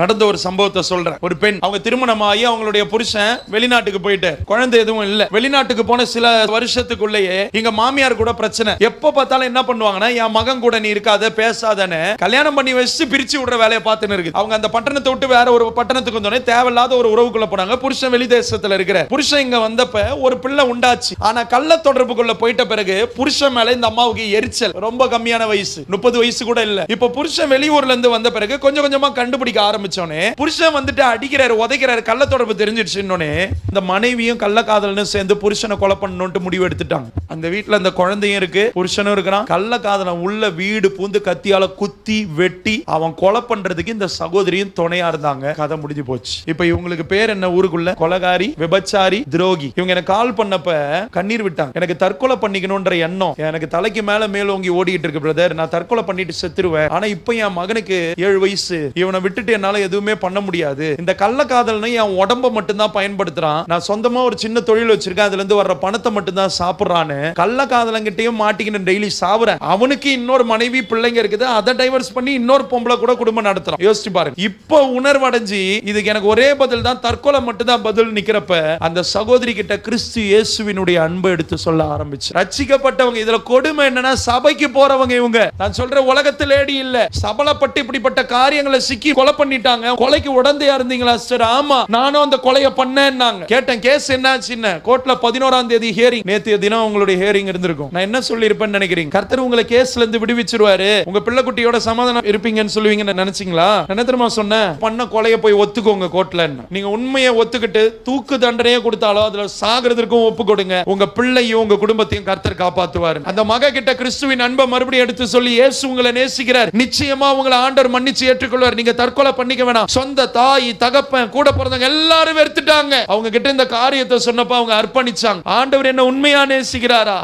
நடந்த ஒரு சம்பவத்தை சொல்றேன். ஒரு பெண் அவங்க திருமணமாகி அவங்களுடைய புருஷன் வெளிநாட்டுக்கு போயிட்டு குழந்தை எதுவும் இல்ல. வெளிநாட்டுக்கு போன சில வருஷத்துக்குள்ளேயே எங்க மாமியார் கூட பிரச்சனை. எப்ப பார்த்தாலும் என்ன பண்ணுவாங்கன்னா என் மகன் கூட நீ இருக்காத பேசாதன்னு கல்யாணம் பண்ணி வச்சு பிரிச்சு விடுற வேலையை பார்த்துன்னு இருக்கு அவங்க அந்த பட்டணத்தை விட்டு வேற ஒரு பட்டணத்துக்கு வந்தோடனே தேவையில்லாத ஒரு உறவுக்குள்ள போனாங்க. புருஷன் வெளி தேசத்துல இருக்கிற புருஷன் இங்க வந்தப்ப ஒரு பிள்ளை உண்டாச்சு. ஆனா கள்ள தொடர்புக்குள்ள போயிட்ட பிறகு புருஷன் மேல இந்த அம்மாவுக்கு எரிச்சல். ரொம்ப கம்மியான வயசு. முப்பது வயசு கூட இல்ல. இப்ப புருஷன் வெளியூர்ல இருந்து வந்த பிறகு கொஞ்சம் கொஞ்சமா கண்டுபிடிக்க ஆரம்பிச்சோனே புருஷன் வந்துட்டு அடிக்கிறாரு உதைக்கிறாரு கள்ள தொடர்பு தெரிஞ்சிடுச்சுன்னொன்னே இந்த மனைவியும் கள்ள காதலனும் சேர்ந்து புருஷனை கொலை பண்ணணும்ட்டு முடிவு எடுத்துட்டாங்க. அந்த வீட்டுல அந்த குழந்தையும் இருக்கு புருஷனும் இருக்கிறான். கள்ள காதலன் உள்ள வீடு பூந்து கத்தியால குத்தி வெட்டி அவன் கொலை பண்றதுக்கு இந்த சகோதரியும் துணையா இருந்தாங்க. கதை முடிஞ்சு போச்சு. இப்ப இவங்களுக்கு பேர் என்ன ஊருக்குள்ள? கொலகாரி விபச்சாரி துரோகி. இவங்க எனக்கு கால் பண்ணப்ப கண்ணீர் விட்டாங்க. எனக்கு தற்கொலை பண்ணிக்கணும்ன்ற எண்ணம் எனக்கு தலைக்கு மேல மேலோங்கி ஓடிட்டு இருக்கு பிரதர் நான் தற்கொலை பண்ணிட்டு செத்துருவேன். ஆனா இப்ப என் மகனுக்கு ஏழு வயசு. இவனை விட்டுட்டு என்னால எதுவுமே பண்ண முடியாது. இந்த கள்ளக்காதல்னு என் உடம்ப மட்டும்தான் பயன்படுத்துறான். நான் சொந்தமா ஒரு சின்ன தொழில் வச்சிருக்கேன். அதுல இருந்து வர்ற பணத்தை மட்டும்தான் சாப்பிடுறான்னு கள்ளக்காதலங்கிட்டயும் மாட்டிக்கிட்டு டெய்லி சாவுறேன். அவனுக்கு இன்னொரு மனைவி பிள்ளைங்க இருக்குது. அதை டைவர்ஸ் பண்ணி இன்னொரு பொம்பளை கூட குடும்பம் நடத்துறான். யோசிச்சு பாருங்க. இப்போ உணர்வடைஞ்சு இதுக்கு எனக்கு ஒரே பதில் தான் தற்கொலை மட்டும்தான் பதில் நிக்கிறப்ப அந்த சகோதரி கிட்ட கிறிஸ்து இயேசுவினுடைய அன்பை எடுத்து சொல்ல ஆரம்பிச்சு. ரச்சிக்கப்பட்டவங்க இதுல கொடுமை என்னன்னா சபைக்கு போறவங்க இவங்க. நான் சொல்ற உலகத்திலேடி இல்ல. சபலப்பட்டு இப்படிப்பட்ட காரியங்களை சிக்கி கொலை பண்ணிட்டு பண்ணிட்டாங்க. கொலைக்கு உடந்தையா இருந்தீங்களா சார் ஆமா நானும் அந்த கொலையை பண்ணேன்னாங்க. கேட்டேன் கேஸ் என்னாச்சுன்னு கோர்ட்ல பதினோராம் தேதி ஹியரிங் நேத்திய தினம் உங்களுடைய ஹியரிங் இருந்திருக்கும். நான் என்ன சொல்லியிருப்பேன்னு நினைக்கிறீங்க? கர்த்தர் உங்களை கேஸ்ல இருந்து விடுவிச்சிருவாரு. உங்க பிள்ளை குட்டியோட சமாதானம் இருப்பீங்கன்னு சொல்லுவீங்கன்னு நினைச்சீங்களா? நான் என்ன தெரியுமா சொன்னேன்? பண்ண கொலையை போய் ஒத்துக்கோங்க கோர்ட்ல நீங்க உண்மையை ஒத்துக்கிட்டு தூக்கு தண்டனையே கொடுத்தாலும் அதுல சாகிறதுக்கும் ஒப்பு கொடுங்க. உங்க பிள்ளையும் உங்க குடும்பத்தையும் கர்த்தர் காப்பாத்துவாரு. அந்த மக கிட்ட கிறிஸ்துவின் அன்பை மறுபடியும் எடுத்து சொல்லி இயேசு உங்களை நேசிக்கிறார். நிச்சயமா உங்களை ஆண்டவர் மன்னிச்சு ஏற்றுக்கொள்வார். நீங்க தற்கொலை பண்ணிக்க வேணாம். சொந்த தாய் தகப்பன் கூட பிறந்தவங்க எல்லாரும் வெறுத்துட்டாங்க. அவங்க கிட்ட இந்த காரியத்தை சொன்னப்ப அவங்க அர்ப்பணிச்சாங்க. ஆண்டவர் என்ன உண்மையா நேசிக்கிறாரா?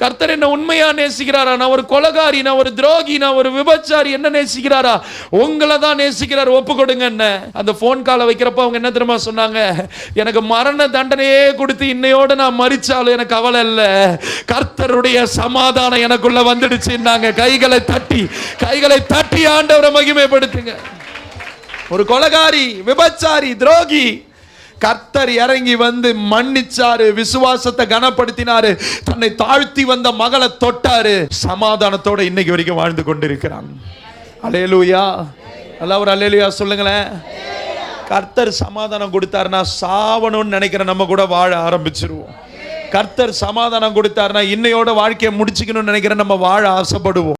கர்த்தர் என்ன உண்மையா நேசிக்கிறாரா? நான் ஒரு கொலகாரி நான் ஒரு துரோகி நான் ஒரு விபச்சாரி என்ன நேசிக்கிறாரா? உங்களை தான் நேசிக்கிறார். ஒப்பு கொடுங்க என்ன. அந்த ஃபோன் காலை வைக்கிறப்ப அவங்க என்ன தெரியுமா சொன்னாங்க? எனக்கு மரண தண்டனையே கொடுத்து இன்னையோட நான் மறிச்சாலும் எனக்கு கவலை இல்லை. கர்த்தருடைய சமாதானம் எனக்குள்ள வந்துடுச்சுன்னாங்க. கைகளை தட்டி கைகளை தட்டி ஆண்டவரை மகிமைப்படுத்துங்க. ஒரு கொலகாரி விபச்சாரி துரோகி. கர்த்தர் இறங்கி வந்து மன்னிச்சாரு விசுவாசத்தை கனப்படுத்தினாரு. தன்னை தாழ்த்தி வந்த மகளை தொட்டாரு. சமாதானத்தோட இன்னைக்கு வரைக்கும் வாழ்ந்து கொண்டிருக்கிறான். அலேலூயா நல்லா ஒரு அலேலுயா சொல்லுங்களேன். கர்த்தர் சமாதானம் கொடுத்தாருன்னா சாவணும்னு நினைக்கிற நம்ம கூட வாழ ஆரம்பிச்சிருவோம். கர்த்தர் சமாதானம் கொடுத்தாருன்னா இன்னையோட வாழ்க்கையை முடிச்சுக்கணும்னு நினைக்கிற நம்ம வாழ ஆசைப்படுவோம்.